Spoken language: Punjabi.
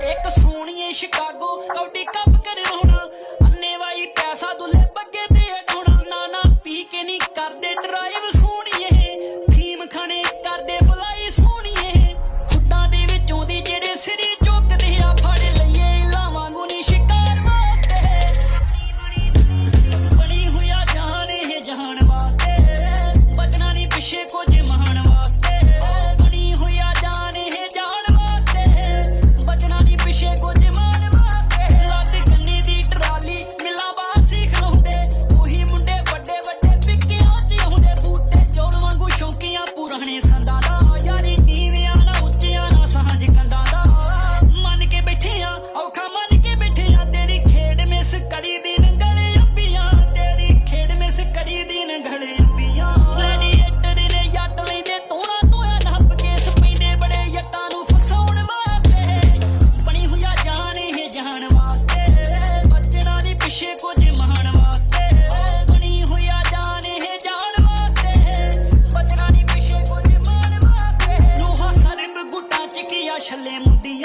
ਇੱਕ ਸੋਹਣੀਏ ਸ਼ਿਕਾਗੋ ਕੌਡੀ ਛੱਲੇ ਮੁੰਦੀ